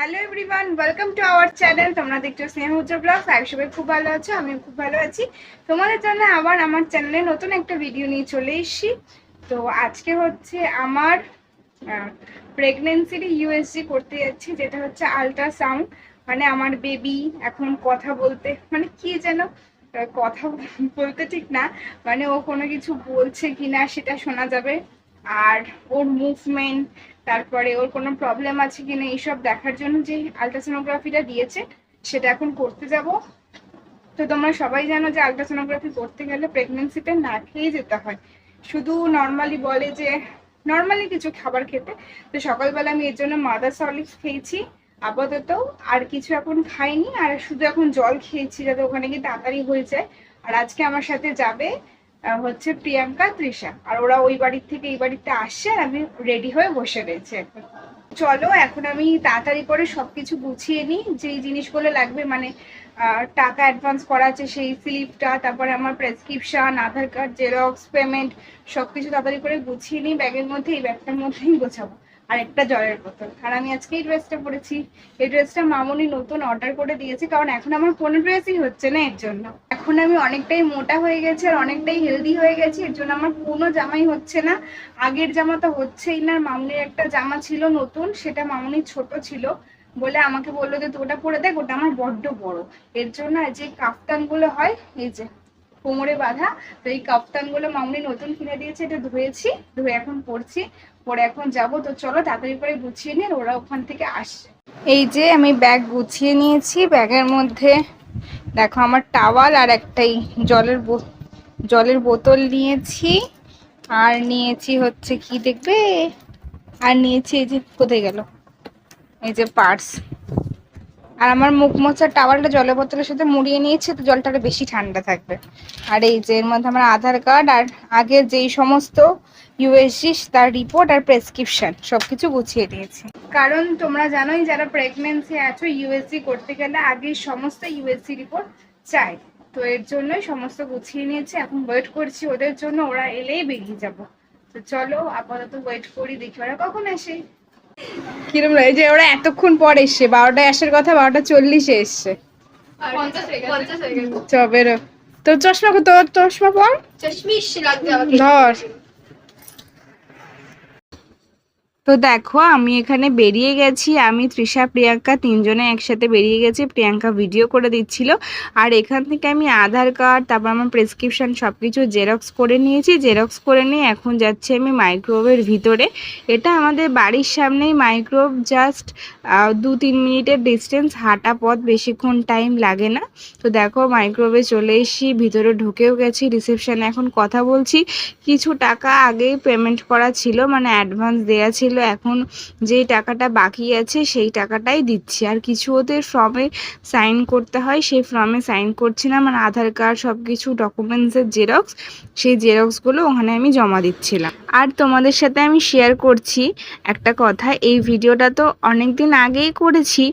Hello everyone welcome to our channel তোমরা দেখছ স্নেহ উজ্জ্বল ব্লগস আমি সবাই খুব ভালো আছো আমি খুব ভালো আছি। তোমাদের জন্য আবার আমার চ্যানেলে নতুন একটা ভিডিও নিয়ে চলে এসেছি। তো আজকে হচ্ছে আমার প্রেগনেন্সির ইউএসজি করতে যাচ্ছি, যেটা হচ্ছে আল্ট্রাসাউন্ড মানে আমার বেবি এখন কথা বলতে মানে কি যেন কথা বলতে ঠিক না। মানে ও কোনো কিছু বলছে কিনা সেটা শোনা যাবে। আর ওর মুভমেন্ট তারপরে ওর কোনো প্রবলেম আছে কিনা এইসব দেখার জন্য যে আলট্রাসোনোগ্রাফিটা দিয়েছে, সেটা এখন করতে যাব। তো তোমরা সবাই জানো যে আলট্রাসোনোগ্রাফি করতে গেলে প্রেগনেন্সিতে না খেয়ে যেতে হয়। শুধু নর্মালি বলে যে নর্মালি কিছু খাবার খেতে। তো সকালবেলা আমি এর জন্য মাদার সলিক্স খেয়েছি, আপাতত আর কিছু এখন খাইনি। আর শুধু এখন জল খেয়েছি যাতে ওখানে গিয়ে তাড়াতাড়ি হয়ে যায়। আর আজকে আমার সাথে যাবে হচ্ছে প্রিয়াঙ্কা, তৃষা। আর ওরা ওই বাড়ির থেকে এই বাড়িতে আসছে আর আমি রেডি হয়ে বসে রয়েছে এখন। চলো, এখন আমি তাড়াতাড়ি করে সবকিছু গুছিয়ে নিই। যেই জিনিসগুলো লাগবে মানে টাকা অ্যাডভান্স করা আছে, সেই স্লিপটা, তারপরে আমার prescription Aadhaar card xerox payment সবকিছু তাড়াতাড়ি করে গুছিয়ে নিই। ব্যাগের মধ্যে, এই ব্যাগটার মধ্যেই গোছাবো। আর একটা জলের বোতল। আর আমি আজকে এই ড্রেসটা পরেছি। এই ড্রেসটা মামনি নতুন অর্ডার করে দিয়েছে, কারণ এখন আমার কোনো ড্রেসই হচ্ছে না এর জন্য। এখন আমি অনেকটাই মোটা হয়ে গেছি আর অনেকটাই হেলদি হয়ে গেছি। এর জন্য আমার কোনো জামাই হচ্ছে না। আগের জামা তো হচ্ছেই না। মামনির একটা জামা ছিল নতুন, সেটা মামনির ছোট ছিল বলে আমাকে বলল যে, তুই ওটা পরে দেখ, ওটা আমার বড্ড বড়। এর জন্য যে কাফতানগুলো হয়, এই যে কোমরে বাঁধা, তো এই কাফতানগুলো মামনি নতুন কিনে দিয়েছে, এটা ধুয়েছি, ধুয়ে এখন পরছি। পরে এখন যাব। তো চলো তাড়াতাড়ি করে গুছিয়ে নিন ওরা ওখান থেকে আসছে। এই যে আমি ব্যাগ গুছিয়ে নিয়েছি, ব্যাগের মধ্যে দেখো, আমার টাওয়াল আর একটাই জলের জলের বোতল নিয়েছি। আর নিয়েছি হচ্ছে কি দেখবে? আর নিয়েছি এই যে, কোথায় গেল? এই যে পার্স আর আমার মুখ মোছার টাওয়ালটা জলের বোতলের সাথে মুড়িয়ে নিয়েছি, তো জলটা আরও বেশি ঠান্ডা থাকবে। আর এই যে এর মধ্যে আমার আধার কার্ড আর আগে যেই সমস্ত ইউএসজি তার রিপোর্ট আর প্রেসক্রিপশন সবকিছু গুছিয়ে দিয়েছি। কারণ তোমরা জানোই যারা প্রেগনেন্সি আছো ইউএসজি করতে গেলে আগে সমস্ত ইউএসজি রিপোর্ট চাই। তো এর জন্যই সমস্ত গুছিয়ে নিয়েছি, এখন ওয়েট করছি ওদের জন্য, ওরা এলেই বেরিয়ে যাব। তো চলো আপাতত ওয়েট করি, দেখি ওরা কখন আসে। কিরম লাগে? যে ওরা এতক্ষণ পর এসছে বারোটায় আসার কথা বারোটা চল্লিশে এসছে। তো চশমা তোর চশমা পর? চশমি ধর। তো দেখো, আমি এখানে বেরিয়ে গেছি। আমি তৃষা, প্রিয়াঙ্কা তিনজনে একসাথে বেরিয়ে গেছি। প্রিয়াঙ্কা ভিডিও করে দিচ্ছিল। আর এখান থেকে আমি আধার কার্ড, তারপর আমার প্রেসক্রিপশন সব কিছু জেরক্স করে নিয়েছি। জেরক্স করে নিয়ে এখন যাচ্ছি আমি মাইক্রোওয়েভের ভিতরে। এটা আমাদের বাড়ির সামনেই মাইক্রোওয়েভ জাস্ট দু, তিন মিনিটের ডিস্টেন্স হাঁটা পথ, বেশিক্ষণ টাইম লাগে না। তো দেখো মাইক্রোওয়েভে চলে এসেছি, ভিতরে ঢুকেও গেছি রিসেপশানে এখন কথা বলছি। কিছু টাকা আগেই পেমেন্ট করা ছিল মানে অ্যাডভান্স দেওয়া ছিল। এখন যেই টাকাটা বাকি আছে, সেই টাকাটাই দিচ্ছি। আর কিছু ওদের ফর্মে সাইন করতে হয়, সেই ফর্মে সাইন করছি না। মানে আধার কার্ড সব কিছু ডকুমেন্টসের জেরক্স সেই জেরক্সগুলো ওখানে আমি জমা দিচ্ছিলাম। আর তোমাদের সাথে আমি শেয়ার করছি একটা কথা, এই ভিডিওটা তো অনেক দিন আগেই করেছি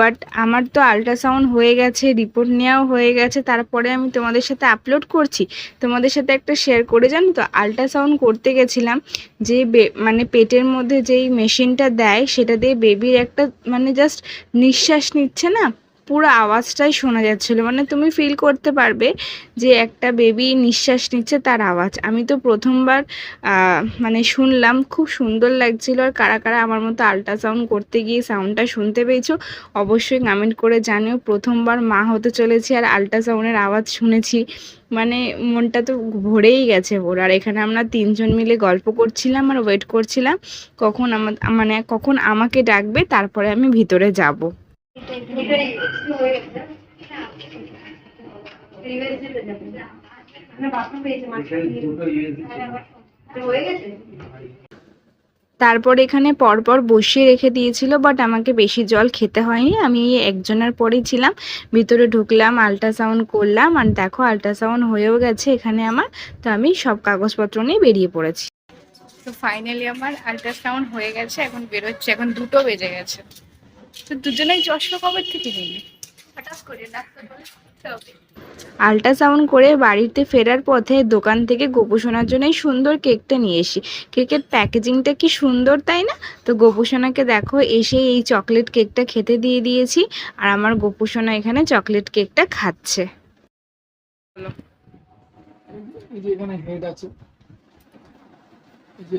বাট আমার তো আল্ট্রাসাউন্ড হয়ে গেছে রিপোর্ট নেওয়াও হয়ে গেছে, তারপরে আমি তোমাদের সাথে আপলোড করছি। তোমাদের সাথে একটা শেয়ার করে জানো তো আল্ট্রাসাউন্ড করতে গেছিলাম, যে মানে পেটের মধ্যে যেই মেশিনটা দেয় সেটা দিয়ে বেবির একটা মানে জাস্ট নিঃশ্বাস নিচ্ছে না? পুরো আওয়াজটাই শোনা যাচ্ছিল। মানে তুমি ফিল করতে পারবে যে একটা বেবি নিঃশ্বাস নিচ্ছে তার আওয়াজ। আমি তো প্রথমবার মানে শুনলাম, খুব সুন্দর লাগছিল। আর কারা কারা আমার মতো আল্ট্রাসাউন্ড করতে গিয়ে সাউন্ডটা শুনতে পেয়েছ, অবশ্যই কমেন্ট করে জানিও। প্রথমবার মা হতে চলেছি আর আল্ট্রাসাউন্ডের আওয়াজ শুনেছি। মানে মনটা তো ভরেই গেছে ওর। আর এখানে আমরা তিনজন মিলে গল্প করছিলাম আর ওয়েট করছিলাম। কখন আমার মানে কখন আমাকে ডাকবে, তারপরে আমি ভিতরে যাব। তারপর এখানে পরপর বসিয়ে রেখে দিয়েছিল বাট আমাকে বেশি জল খেতে হয়নি। আমি একজনের পরেই ছিলাম, ভিতরে ঢুকলাম আল্ট্রাসাউন্ড করলাম, আর দেখো আল্ট্রাসাউন্ড হয়েও গেছে এখানে আমার। তো আমি সব কাগজপত্র নিয়ে বেরিয়ে পড়েছি। তো ফাইনালি আমার আল্ট্রাসাউন্ড হয়ে গেছে, এখন বেরোচ্ছে, এখন দুটো বেজে গেছে। তো দুজনেই চশমা কবে থেকে নিলি করে ডাক্তার বলে "তো, আল্ট্রাসাউন্ড করে বাড়িতে ফেরার পথে দোকান থেকে গোপুসোনার জন্য এই সুন্দর কেকটা নিয়ে এসি। কেকের প্যাকেজিংটা কি সুন্দর তাই না? তো গোপুসোনাকে দেখো এসে এই চকলেট কেকটা খেতে দিয়ে দিয়েছি আর আমার গোপুসোনা এখানে চকলেট কেকটা খাচ্ছে। এই যে এখানে হেড আছে। এই যে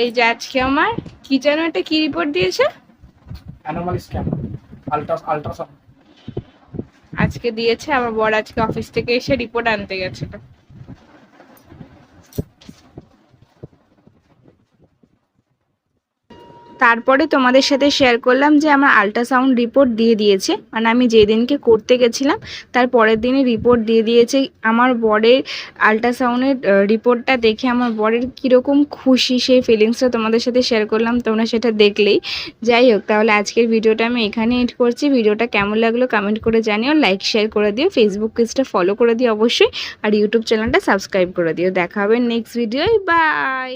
এই যে আজকে আমার কি যেন একটা কি রিপোর্ট দিয়েছে? অ্যানোমালি স্ক্যান আলট্রা আলট্রাসাউন্ড আজকে দিয়েছে, আমার বর আজকে অফিস থেকে এসে রিপোর্ট আনতে গেছিল তারপরে তোমাদের সাথে শেয়ার করলাম যে আমার আল্ট্রাসাউন্ড রিপোর্ট দিয়ে দিয়েছে। মানে আমি যেদিনকে করতে গেছিলাম, তার পরের দিনই রিপোর্ট দিয়ে দিয়েছে। আমার বরের আল্ট্রাসাউন্ডের রিপোর্টটা দেখে আমার বরের কীরকম খুশি, সেই ফিলিংসটা তোমাদের সাথে শেয়ার করলাম, তোমরা সেটা দেখলেই। যাই হোক, তাহলে আজকের ভিডিওটা আমি এখানে এড করছি। ভিডিওটা কেমন লাগল কমেন্ট করে জানিও লাইক শেয়ার করে দিও ফেসবুক পেজটা ফলো করে দিও অবশ্যই, আর ইউটিউব চ্যানেলটা সাবস্ক্রাইব করে দিও। দেখা হবে নেক্সট ভিডিও বাই